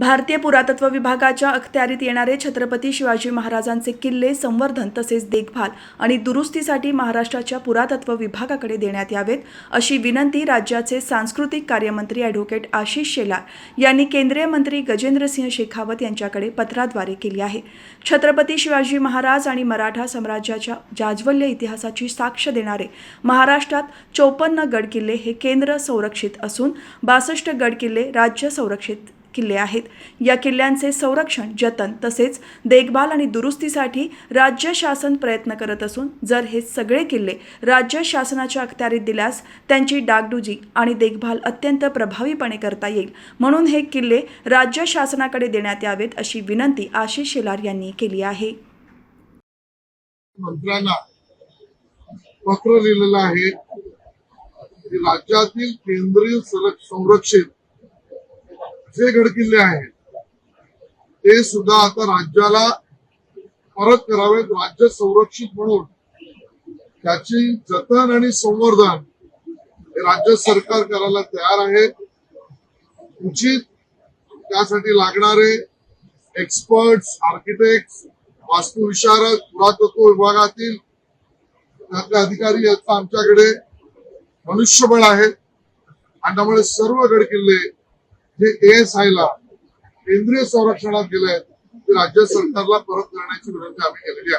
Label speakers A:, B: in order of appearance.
A: भारतीय पुरातत्व विभागाच्या अखत्यारीत येणारे छत्रपती शिवाजी महाराजांचे किल्ले संवर्धन तसेच देखभाल आणि दुरुस्तीसाठी महाराष्ट्राच्या पुरातत्व विभागाकडे देण्यात यावेत अशी विनंती राज्याचे सांस्कृतिक कार्यमंत्री ॲडव्होकेट आशिष शेलार यांनी केंद्रीय मंत्री गजेंद्रसिंह शेखावत यांच्याकडे पत्राद्वारे केली आहे. छत्रपती शिवाजी महाराज आणि मराठा साम्राज्याच्या जाज्वल्य इतिहासाची साक्ष देणारे महाराष्ट्रात चौपन्न गडकिल्ले हे केंद्र संरक्षित असून बासष्ट गडकिल्ले राज्य संरक्षित किल्ले आहेत. या किल्ल्यांचे संरक्षण जतन तसेच देखभाल आणि दुरुस्तीसाठी राज्य शासन प्रयत्न करत असून जर हे सगळे किल्ले राज्य शासनाच्या अखत्यारीत दिल्यास त्यांची डागडुजी आणि देखभाल अत्यंत प्रभावीपणे करता येईल. म्हणून हे किल्ले राज्य शासनाकडे देण्यात यावेत अशी विनंती आशिष शेलार यांनी केली आहे.
B: मंत्र्यांना पत्र लिहिलेलं आहे राज्यातील केंद्रीय संरक्षित जे गडकिल्ले आहेत ते सुद्धा आता राज्याला परत करावेत राज्य संरक्षित म्हणून. त्याची जतन आणि संवर्धन हे राज्य सरकार करायला तयार आहे. उचित त्यासाठी लागणारे एक्सपर्ट्स आर्किटेक्ट वास्तुविशारद पुरातत्व विभागातील त्यातले अधिकारी आता आमच्याकडे मनुष्यबळ आहे आणि त्यामुळे सर्व गडकिल्ले जे एएसआय ला केंद्रीय संरक्षणात गेले आहेत ते राज्य सरकारला परत करण्याची विनंती आम्ही केलेली आहे.